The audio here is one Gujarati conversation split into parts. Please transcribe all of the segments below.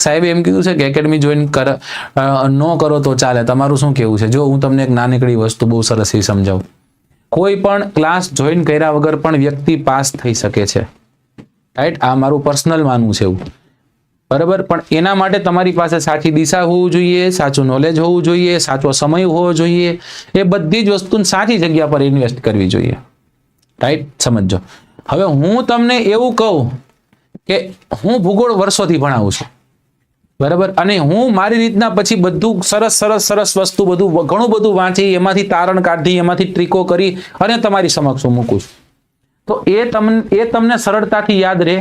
સાહેબે એમ કીધું છે કે એકેડમી જોઈન કર ન કરો તો ચાલે. તમારું શું કેવું છે? જો હું તમને એક નાનકડી વસ્તુ બહુ સરસ એવી સમજાવું. કોઈ પણ ક્લાસ જોઈન કર્યા વગર પણ વ્યક્તિ પાસ થઈ શકે છે. રાઈટ આ મારું પર્સનલ માનવું છે એવું. બરાબર? પણ એના માટે તમારી પાસે સાચી દિશા હોવું જોઈએ, સાચું નોલેજ હોવું જોઈએ, સાચો સમય હોવો જોઈએ. એ બધી જ વસ્તુ સાચી જગ્યા પર ઇન્વેસ્ટ કરવી જોઈએ. રાઈટ સમજો હવે હું તમને એવું કહું કે હું ભૂગોળ વર્ષોથી ભણાવું છું. બરાબર? અને હું મારી રીતના પછી બધું સરસ સરસ સરસ વસ્તુ બધું ઘણું બધું વાંચી, એમાંથી તારણ કાઢી, એમાંથી ટ્રીકો કરી અને તમારી સમક્ષ હું મૂકું છું. તો એ તમને એ તમને સરળતાથી યાદ રહે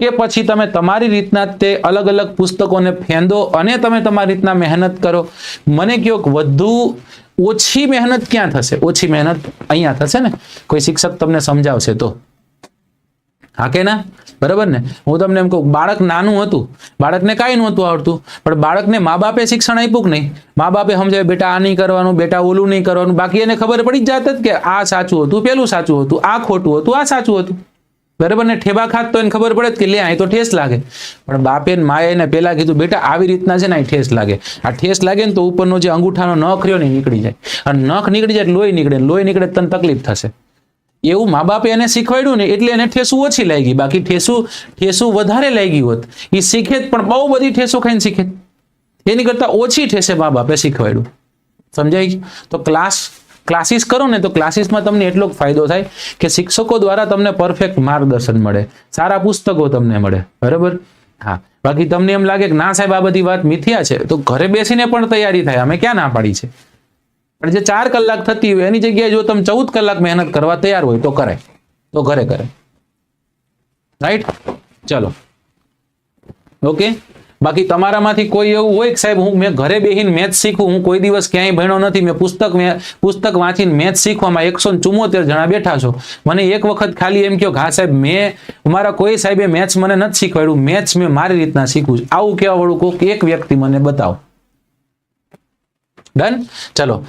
કે પછી તમે તમારી રીતના તે અલગ અલગ પુસ્તકોને ફેંદો અને તમે તમારી રીતના મહેનત કરો. મને કહો વધુ ઓછી મહેનત ક્યાં થશે? ઓછી મહેનત અહીંયા થશે ને? કોઈ શિક્ષક તમને સમજાવશે તો. હા કે ના? બરાબર ને? હું તમને એમ કહું, બાળક નાનું હતું. બાળકને કાંઈ નહોતું આવડતું. પણ બાળકને મા બાપે શિક્ષણ આપ્યું કે નહીં? મા બાપે સમજાવે બેટા, આ નહીં કરવાનું, બેટા, ઓલું નહીં કરવાનું. બાકી એને ખબર પડી જ જાત જ કે આ સાચું હતું, પેલું સાચું હતું, આ ખોટું હતું, આ સાચું હતું. બરાબર ને? ઠેબા ખાત તો એને ખબર પડે કે લે અહીં તો ઠેસ લાગે. પણ બાપે માએ એને પેલા કીધું, બેટા, આવી રીતના છે ને અહીં ઠેસ લાગે. આ ઠેસ લાગે ને તો ઉપરનો જે અંગૂઠાનો નખ રહ્યો ને નીકળી જાય. અને નખ નીકળી જાય લોહી નીકળે. લોહી નીકળે તને તકલીફ થશે. એવું મા બાપે એને શીખવાડ્યું ને એટલે એને ઠેસું ઓછી લાગી. બાકી ઠેસું ઠેસું વધારે લાગી હોત. એ શીખે જ, પણ બહુ બધી ઠેસો ખાઈને શીખે. એની કરતા ઓછી ઠેસે મા બાપે શીખવાડ્યું. સમજાય તો ક્લાસ, ક્લાસીસ કરો ને તો ક્લાસીસમાં તમને એટલો ફાયદો થાય કે શિક્ષકો દ્વારા તમને પરફેક્ટ માર્ગદર્શન મળે. સારા પુસ્તકો તમને મળે. બરાબર? હા. બાકી તમને એમ લાગે કે ના સાહેબ, આ બધી વાત મિથ્યા છે. તો ઘરે બેસીને પણ તૈયારી થાય. અમે ક્યાં ના પાડી છે? પણ જે ચાર કલાક થતી હોય, એની જગ્યાએ જો તમે ચૌદ કલાક મહેનત કરવા તૈયાર હોય, તો કરે. તો ઘરે કરે. રાઈટ ચલો. ઓકે બાકી તમારામાંથી કોઈ એવું હોય કે સાહેબ, હું મેં ઘરે બેસીને મેચ શીખું, હું કોઈ દિવસ ક્યાંય ભણ્યો નથી, મેં પુસ્તક પુસ્તક વાંચીને મેચ શીખવામાં એકસો ચુમ્મોતેર જણા બેઠા છો. મને એક વખત ખાલી એમ કહો હા સાહેબ, મેં, મારા કોઈ સાહેબે મેથ્સ મને નથી શીખવાડ્યું, મેથ્સ મેં મારી રીતના શીખવું આવું કહેવા વાળું કોઈક એક વ્યક્તિ મને બતાવો. ડન ચલો.